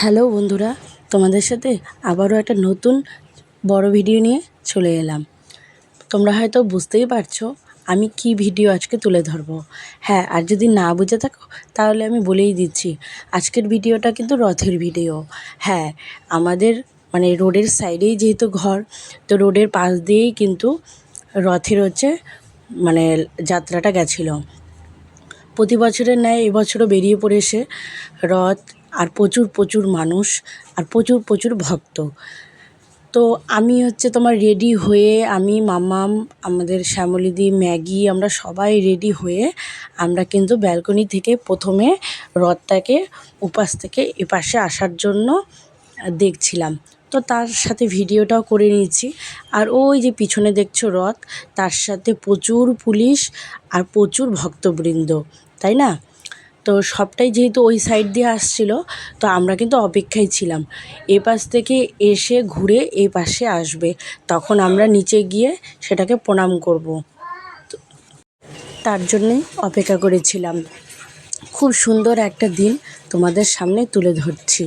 Hello বন্ধুরা, তোমাদের সাথে আবারও একটা নতুন বড় ভিডিও নিয়ে চলে এলাম। তোমরা হয়তো বুঝতেই পারছ আমি কি ভিডিও আজকে তুলে ধরবো। হ্যাঁ আর যদি না বুঝে থাকো, তাহলে আমি বলেই দিচ্ছি, আজকের ভিডিওটা কিন্তু রথের ভিডিও। হ্যাঁ আমাদের মানে রোডের সাইডেই যেহেতু ঘর, তো রোডের পাশ দিয়েই কিন্তু রথের হচ্ছে মানে যাত্রাটা গেছিল। প্রতি বছরের ন্যায় এবছরও বেরিয়ে পড়েছে রথ প্রচুর প্রচুর মানুষ আর প্রচুর প্রচুর ভক্ত। তো আমি হচ্ছে তোমার রেডি হয়ে আমি, মামাম, আমাদের শ্যামলিদি, ম্যাগি, আমরা সবাই রেডি হয়ে আমরা কিন্তু ব্যালকনি থেকে প্রথমে রথটাকে উপাস থেকে এপাশে আসার জন্য দেখছিলাম। তো তার সাথে ভিডিওটাও করে নিয়েছি। আর ওই যে পিছনে দেখছ রথ তার সাথে প্রচুর পুলিশ আর প্রচুর ভক্তবৃন্দ, তাই না? তো সবটাই যেহেতু ওই সাইড দিয়ে আসছিল, তো আমরা কিন্তু অপেক্ষায় ছিলাম। এ পাশ থেকে এসে ঘুরে এ পাশে আসবে। তখন আমরা নিচে গিয়ে সেটাকে প্রণাম করব। তার জন্যে অপেক্ষা করেছিলাম। খুব সুন্দর একটা দিন তোমাদের সামনে তুলে ধরছি।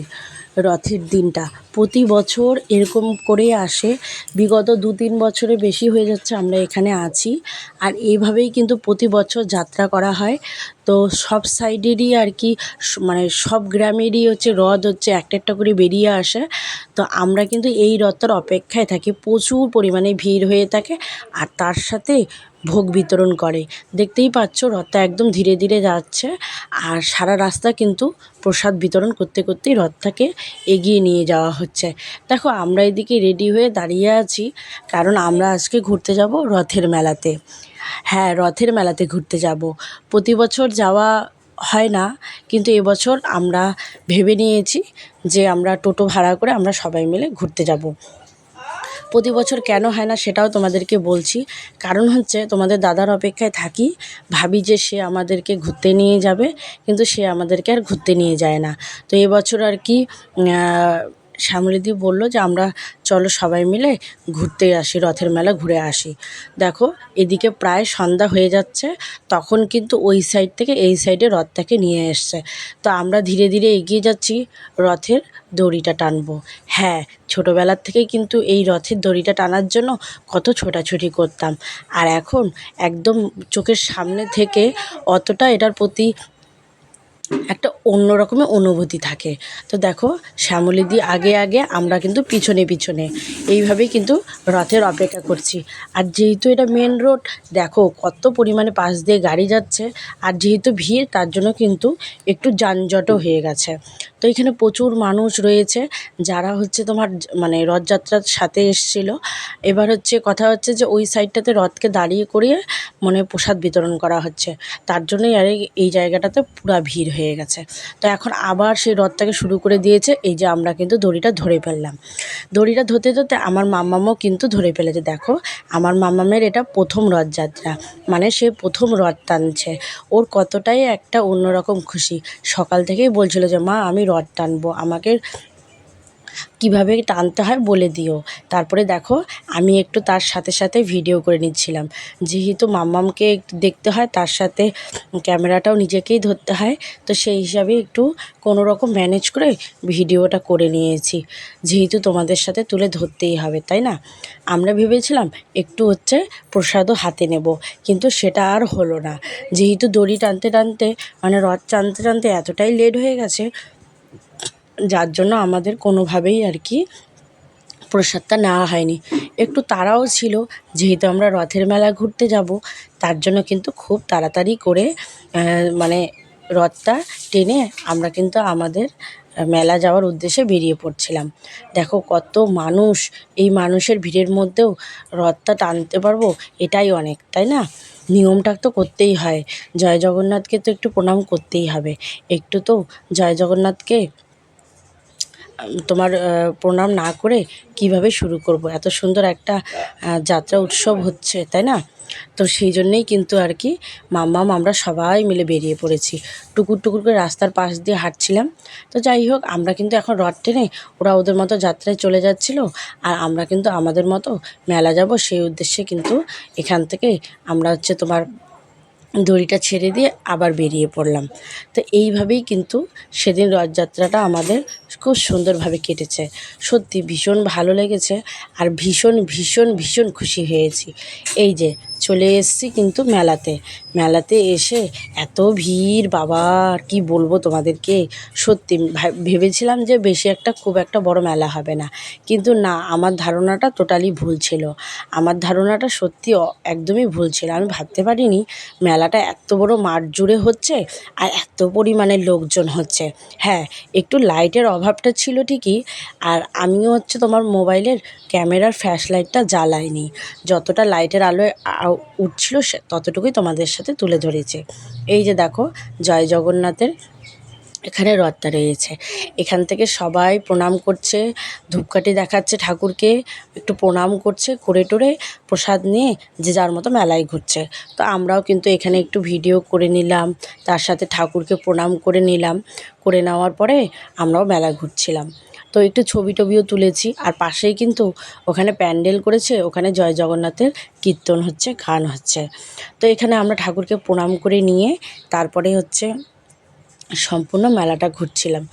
রথের দিনটা। প্রতি বছর এরকম করেই আসে। বিগত দু তিন বছরে বেশি হয়ে যাচ্ছে, আমরা এখানে আছি। আর এইভাবেই কিন্তু প্রতি বছর যাত্রা করা হয়। তো সব সাইডেরই আর কি মানে সব গ্রামেরই হচ্ছে রথ হচ্ছে একটা একটা করে বেরিয়ে আসে। তো আমরা কিন্তু এই রথটার অপেক্ষায় থাকি। প্রচুর পরিমাণে ভিড় হয়ে থাকে। আর তার সাথে ভোগ বিতরণ করে। দেখতেই পাচ্ছ রথটা একদম ধীরে ধীরে যাচ্ছে আর সারা রাস্তা কিন্তু প্রসাদ বিতরণ করতে করতেই রথটাকে এগিয়ে নিয়ে যাওয়া হচ্ছে। দেখো, আমরা এদিকে রেডি হয়ে দাঁড়িয়ে আছি, কারণ আমরা আজকে ঘুরতে যাব রথের মেলাতে। হ্যাঁ রথের মেলাতে ঘুরতে যাব। প্রতি বছর যাওয়া হয় না, কিন্তু এবছর আমরা ভেবে নিয়েছি যে আমরা টোটো ভাড়া করে আমরা সবাই মিলে ঘুরতে যাব। প্রতি বছর কেন হয় না সেটাও তোমাদেরকে বলছি। কারণ হচ্ছে তোমাদের দাদার অপেক্ষায় থাকি, ভাবি যে সে আমাদেরকে ঘুরতে নিয়ে যাবে, কিন্তু সে আমাদেরকে আর ঘুরতে নিয়ে যায় না। তো এবছর আর কি শ্যামলীদি বলল যে, আমরা চলো সবাই মিলে ঘুরতে আসি, রথের মেলা ঘুরে আসি। দেখো, এদিকে প্রায় সন্ধ্যা হয়ে যাচ্ছে, তখন কিন্তু ওই সাইড থেকে এই সাইডে রথটাকে নিয়ে এসছে। তো আমরা ধীরে ধীরে এগিয়ে যাচ্ছি, রথের দড়িটা টানবো। হ্যাঁ ছোটোবেলার থেকেই কিন্তু এই রথের দড়িটা টানার জন্য কত ছোটাছুটি করতাম। আর এখন একদম চোখের সামনে থেকে অতটা এটার প্রতি একটা অন্য রকমের অনুভূতি থাকে। তো দেখো শ্যামলীদি আগে আগে আমরা কিন্তু পিছনে পিছনে। এইভাবেই কিন্তু রথের অপেক্ষা করছি। আর যেহেতু এটা মেন রোড দেখো কত পরিমাণে পাশ দিয়ে গাড়ি যাচ্ছে। আর যেহেতু ভিড়, তার জন্য কিন্তু একটু যানজটও হয়ে গেছে। তো এখানে প্রচুর মানুষ রয়েছে, যারা হচ্ছে তোমার মানে রথযাত্রার সাথে এসেছিল। এবার হচ্ছে কথা হচ্ছে যে ওই সাইডটাতে রথকে দাঁড়িয়ে করিয়ে মানে প্রসাদ বিতরণ করা হচ্ছে। তার জন্যই আর এই জায়গাটাতে পুরা ভিড় হয়ে গেছে। তো এখন আবার সেই রথটাকে শুরু করে দিয়েছে। এই যে আমরা কিন্তু দড়িটা ধরে ফেললাম। দড়িটা ধরতে ধরতে আমার মাম্মামও কিন্তু ধরে ফেলেছে। দেখো, আমার মাম্মামের এটা প্রথম রথযাত্রা। মানে সে প্রথম রথ টানছে। ওর কতটাই একটা অন্যরকম খুশি। সকাল থেকেই বলছিল যে, মা, আমি রথ টানবো। আমাকে কীভাবে টানতে হয় বলে দিও। তারপরে দেখো, আমি একটু তার সাথে সাথে ভিডিও করে নিচ্ছিলাম। যেহেতু মাম্মামকে দেখতে হয়, তার সাথে ক্যামেরাটাও নিজেকেই ধরতে হয়, তো সেই হিসাবে একটু কোনো রকম ম্যানেজ করে ভিডিওটা করে নিয়েছি। যেহেতু তোমাদের সাথে তুলে ধরতেই হবে, তাই না? আমরা ভেবেছিলাম একটু হচ্ছে প্রসাদও হাতে নেব, কিন্তু সেটা আর হলো না। যেহেতু দড়ি টানতে টানতে মানে রথ টানতে টানতে এতটাই লেট হয়ে গেছে যার জন্য আমাদের কোনোভাবেই আর কি প্রসাদটা নেওয়া হয়নি। একটু তাড়াও ছিল, যেহেতু আমরা রথের মেলা ঘুরতে যাব, তার জন্য কিন্তু খুব তাড়াতাড়ি করে মানে রথটা টেনে আমরা কিন্তু আমাদের মেলা যাওয়ার উদ্দেশ্যে বেরিয়ে পড়ছিলাম। দেখো কত মানুষ, এই মানুষের ভিড়ের মধ্যেও রথটা টানতে পারব এটাই অনেক, তাই না? নিয়মটা তো করতেই হয়, জয় জগন্নাথকে তো একটু প্রণাম করতেই হবে। একটু তো জয় জগন্নাথকে তোমার প্রণাম না করে কীভাবে শুরু করব? এত সুন্দর একটা যাত্রা উৎসব হচ্ছে, তাই না? তো সেই জন্যেই কিন্তু আর কি মাম্মাম আমরা সবাই মিলে বেরিয়ে পড়েছি। টুকুর টুকুর করে রাস্তার পাশ দিয়ে হাঁটছিলাম। তো যাই হোক, আমরা কিন্তু এখন রথ টেনে ওরা ওদের মতো যাত্রায় চলে যাচ্ছিল। আর আমরা কিন্তু আমাদের মতো মেলা যাব সেই উদ্দেশ্যে কিন্তু এখান থেকে আমরা হচ্ছে তোমার দড়িটা ছেড়ে দিয়ে আবার বেরিয়ে পড়লাম। তো এইভাবেই কিন্তু সেদিন রথযাত্রাটা আমাদের খুব সুন্দরভাবে কেটেছে। সত্যি ভীষণ ভালো লেগেছে আর ভীষণ ভীষণ ভীষণ খুশি হয়েছি। এই যে চলে এসেছি কিন্তু মেলাতে। মেলাতে এসে এত ভিড়, বাবা কি বলব তোমাদেরকে? সত্যি ভেবেছিলাম যে বেশি একটা খুব একটা বড় মেলা হবে না। কিন্তু না, আমার ধারণাটা টোটালি ভুল ছিল। আমার ধারণাটা সত্যি একদমই ভুল ছিল। আমি ভাবতে পারিনি মেলাটা এত বড় মাঠ জুড়ে হচ্ছে আর এত পরিমাণে লোকজন হচ্ছে। হ্যাঁ একটু লাইটের অভাবটা ছিল ঠিকই, আর আমিও হচ্ছে তোমার মোবাইলের ক্যামেরার ফ্ল্যাশ লাইটটা জ্বালাইনি। যতটা লাইটের আলোয় উঠছিল ততটুকুই তোমাদের সাথে তুলে ধরেছে। এই যে দেখো, জয় জগন্নাথের এখানে রথটা রয়েছে। এখান থেকে সবাই প্রণাম করছে, ধূপকাঠি দেখাচ্ছে ঠাকুরকে, একটু প্রণাম করছে, করে টোরে প্রসাদ নিয়ে যে যার মতো মেলায় ঘুরছে। তো আমরাও কিন্তু এখানে একটু ভিডিও করে নিলাম, তার সাথে ঠাকুরকে প্রণাম করে নিলাম। করে নেওয়ার পরে আমরাও মেলা ঘুরছিলাম। তো একটু ছবি টবিও তুলেছি, আর পাশেই কিন্তু ওখানে প্যান্ডেল করেছে, ওখানে জয় জগন্নাথের কীর্তন হচ্ছে, গান হচ্ছে। তো এখানে আমরা ঠাকুরকে প্রণাম করে নিয়ে, তারপরে হচ্ছে সম্পূর্ণ মেলাটা ঘুরছিলাম।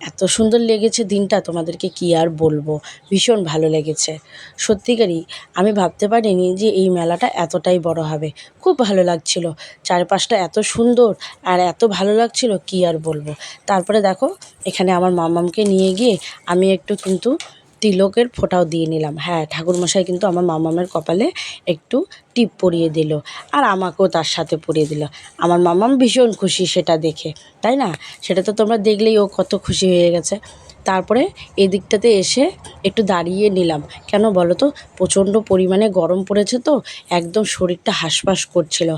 এত সুন্দর লেগেছে দিনটা, তোমাদেরকে কি আর বলব? ভীষণ ভালো লেগেছে। সত্যিকারই, আমি ভাবতে পারিনি যে এই মেলাটা এতটাই বড় হবে। খুব ভালো লাগছিল। চারপাশটা এত সুন্দর আর এত ভালো লাগছিল, কি আর বলব? তারপরে দেখো, এখানে আমার মামামকে নিয়ে গিয়ে আমি একটু কিন্তু তিলকের ফোঁটাও দিয়ে নিলাম। হ্যাঁ ঠাকুরমশাই কিন্তু আমার মামামের কপালে একটু টিপ পরিয়ে দিল আর আমাকেও তার সাথে পরিয়ে দিল। আমার মামাম ভীষণ খুশি সেটা দেখে, তাই না? সেটা তো তোমরা দেখলেই ও কত খুশি হয়ে গেছে। তারপরে এদিকটাতে এসে একটু দাঁড়িয়ে নিলাম। কেন বলো তো? প্রচণ্ড পরিমাণে গরম পড়েছে তো, একদম শরীরটা হাঁসফাঁস করছিল।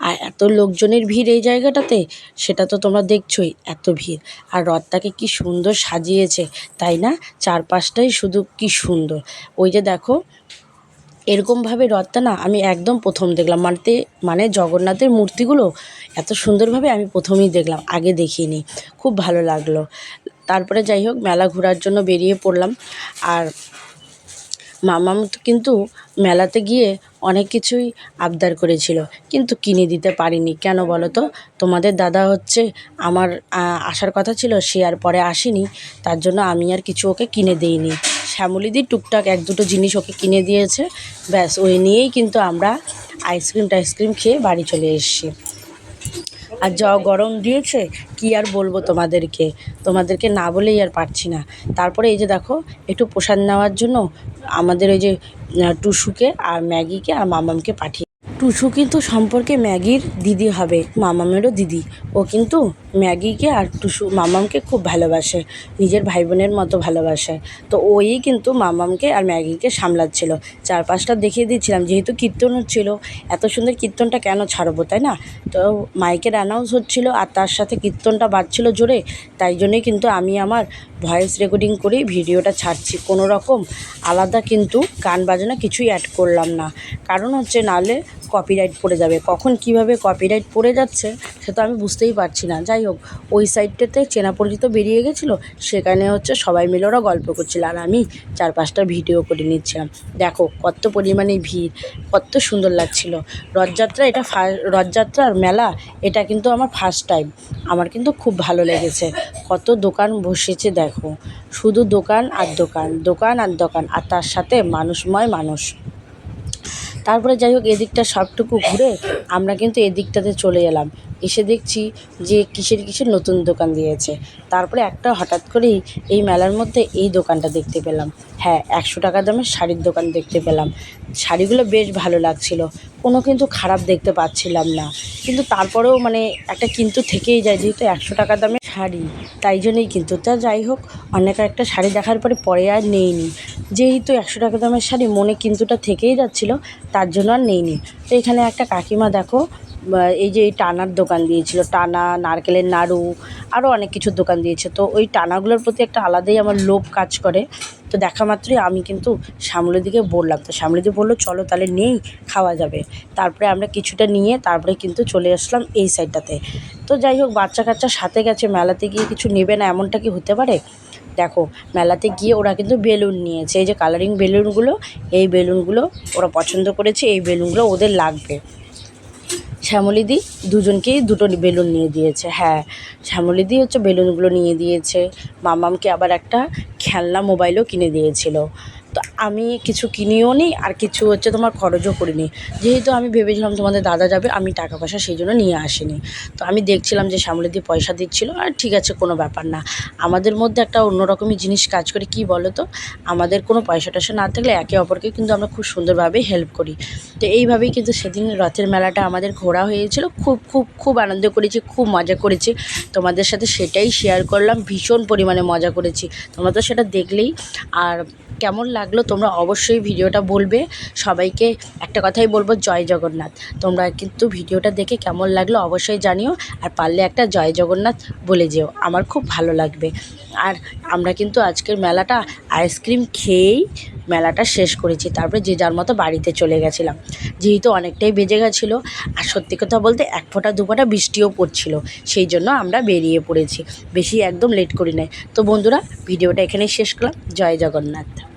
আর এত লোকজনের ভিড় এই জায়গাটাতে, সেটা তো তোমরা দেখছোই, এত ভিড়। আর রথটাকে কি সুন্দর সাজিয়েছে, তাই না? চারপাশটাই শুধু কি সুন্দর। ওই যে দেখো, এরকমভাবে রথটা না, আমি একদম প্রথম দেখলাম। মানে মানে জগন্নাথের মূর্তিগুলো এত সুন্দরভাবে আমি প্রথমেই দেখলাম, আগে দেখিনি। খুব ভালো লাগল। তারপরে যাই হোক, মেলা ঘোরার জন্য বেরিয়ে পড়লাম। আর মামাম কিন্তু মেলাতে গিয়ে অনেক কিছুই আবদার করেছিল, কিন্তু কিনে দিতে পারিনি। কেন বলো তো? তোমাদের দাদা হচ্ছে আমার আসার কথা ছিল, সে আর পরে আসেনি, তার জন্য আমি আর কিছু ওকে কিনে দিইনি। শ্যামলিদি টুকটাক এক দুটো জিনিস ওকে কিনে দিয়েছে, ব্যাস, ওই নিয়েই কিন্তু আমরা আইসক্রিম টাইসক্রিম খেয়ে বাড়ি চলে এসেছি। আর যা গরম দিয়েছে, কি আর বলব তোমাদেরকে? তোমাদেরকে না বলেই আর পারছি না। তারপরে এই যে দেখো, একটু প্রসাদ নেওয়ার জন্য আমাদের ওই যে টুসুকে আর ম্যাগিকে আর মামামকে পাঠিয়ে টুসু কিন্তু সম্পর্কে ম্যাগির দিদি হবে, মামামেরও দিদি। ও কিন্তু ম্যাগিকে আর টুসু মামামকে খুব ভালোবাসে, নিজের ভাই বোনের মতো ভালোবাসে। তো ওই কিন্তু মামামকে আর ম্যাগিকে সামলাচ্ছিল। চারপাশটা দেখিয়ে দিচ্ছিলাম, যেহেতু কীর্তন হচ্ছিল, এত সুন্দর কীর্তনটা কেন ছাড়বো, তাই না? তো মাইকের অ্যানাউন্স হচ্ছিল আর তার সাথে কীর্তনটা বাজছিল জোরে, তাই জন্যই কিন্তু আমি আমার ভয়েস রেকর্ডিং করেই ভিডিওটা ছাড়ছি। কোনো রকম আলাদা কিন্তু গান বাজনা কিছুই অ্যাড করলাম না। কারণ হচ্ছে নাহলে কপিরাইট পড়ে যাবে। কখন কীভাবে কপিরাইট পড়ে যাচ্ছে, সে তো আমি বুঝতেই পারছি না। যাই হোক, ওই সাইডটাতে চেনা পরিচিত বেরিয়ে গেছিল, সেখানে হচ্ছে সবাই মিলে ওরা গল্প করছিল। আর আমি চার পাঁচটা ভিডিও করে নিচ্ছিলাম। দেখো, কত পরিমাণে ভিড়, কত সুন্দর লাগছিল। রথযাত্রা এটা রথযাত্রার মেলা, এটা কিন্তু আমার ফার্স্ট টাইম আমার কিন্তু খুব ভালো লেগেছে। কত দোকান বসেছে দেখো। শুধু দোকান আর দোকান দোকান আর দোকান, আর তার সাথে মানুষময় মানুষ। তারপরে যাই হোক, এদিকটা সবটুকু ঘুরে আমরা কিন্তু এদিকটাতে চলে এলাম। এসে দেখছি যে কিসের কিসের নতুন দোকান দিয়েছে। তারপরে একটা হঠাৎ করেই এই মেলার মধ্যে এই দোকানটা দেখতে পেলাম। হ্যাঁ একশো টাকা দামের শাড়ির দোকান দেখতে পেলাম। শাড়িগুলো বেশ ভালো লাগছিল। কোনো কিন্তু খারাপ দেখতে পাচ্ছিলাম না। কিন্তু তারপরেও মানে একটা কিন্তু থেকেই যায়, যেহেতু একশো টাকা দামের শাড়ি। তাই জন্যই কিন্তু তা যাই হোক, অনেক একটা শাড়ি দেখার পরে পরে আর নেইনি। যেহেতু একশো টাকা দামের শাড়ি মনে কিন্তুটা থেকেই যাচ্ছিল, তার জন্য আর নেইনি। তো এখানে একটা কাকিমা দেখো এই যে এই টানার দোকান দিয়েছিল, টানা, নারকেলের নাড়ু আরও অনেক কিছুর দোকান দিয়েছে। তো ওই টানাগুলোর প্রতি একটা আলাদাই আমার লোভ কাজ করে। তো দেখা মাত্রই আমি কিন্তু শ্যামলিদিকে বললাম। তো শ্যামলিদি বলল, চলো তাহলে নেই, খাওয়া যাবে। তারপরে আমরা কিছুটা নিয়ে তারপরে কিন্তু চলে আসলাম এই সাইডটাতে। তো যাই হোক বাচ্চা কাচ্চা সাথে গেছে, মেলাতে গিয়ে কিছু নেবে না, এমনটা কি হতে পারে? দেখো, মেলাতে গিয়ে ওরা কিন্তু বেলুন নিয়েছে। এই যে কালারিং বেলুনগুলো, এই বেলুনগুলো ওরা পছন্দ করেছে, এই বেলুনগুলো ওদের লাগবে। শ্যামলিদি দুজনকেই দুটো বেলুন নিয়ে দিয়েছে। হ্যাঁ শ্যামলিদি হচ্ছে বেলুনগুলো নিয়ে দিয়েছে। মামামকে আবার একটা খেলনা মোবাইলও কিনে দিয়েছিল। তো আমি কিছু কিনিও নি আর কিছু হচ্ছে তোমার খরচও করিনি। যেহেতু আমি ভেবেছিলাম তোমাদের দাদা যাবে, আমি টাকা পয়সা সেই জন্য নিয়ে আসিনি। তো আমি দেখছিলাম যে শ্যামলিদি পয়সা দিচ্ছিল, আর ঠিক আছে, কোনো ব্যাপার না। আমাদের মধ্যে একটা অন্যরকমই জিনিস কাজ করে, কী বলো তো? আমাদের কোনো পয়সা টয়সা না থাকলে একে অপরকে কিন্তু আমরা খুব সুন্দরভাবে হেল্প করি। তো এইভাবেই কিন্তু সেদিন রথের মেলাটা আমাদের ঘোরা হয়েছিল। খুব খুব খুব আনন্দ করেছি, খুব মজা করেছি। তোমাদের সাথে সেটাই শেয়ার করলাম, ভীষণ পরিমাণে মজা করেছি। তোমরা তো সেটা দেখলেই। আর কেমন লাগল তোমরা অবশ্যই ভিডিওটা বলবে। সবাইকে একটা কথাই বলব, জয় জগন্নাথ। তোমরা কিন্তু ভিডিওটা দেখে কেমন লাগল অবশ্যই জানিও, আর পারলে একটা জয় জগন্নাথ বলে যেও। আমার খুব ভালো লাগবে। আর আমরা কিন্তু আজকের মেলাটা আইসক্রিম খেয়েই মেলাটা শেষ করেছি। তারপরে যে যার মতো বাড়িতে চলে গেছিলাম। যেহেতু অনেকটাই বেজে গেছিল, আর সত্যি কথা বলতে এক ফোঁটা, দু ফোঁটা বৃষ্টিও পড়ছিল। সেই জন্য আমরা বেরিয়ে পড়েছি। বেশি একদম লেট করি নাই। তো বন্ধুরা, ভিডিওটা এখানেই শেষ করলাম। জয় জগন্নাথ।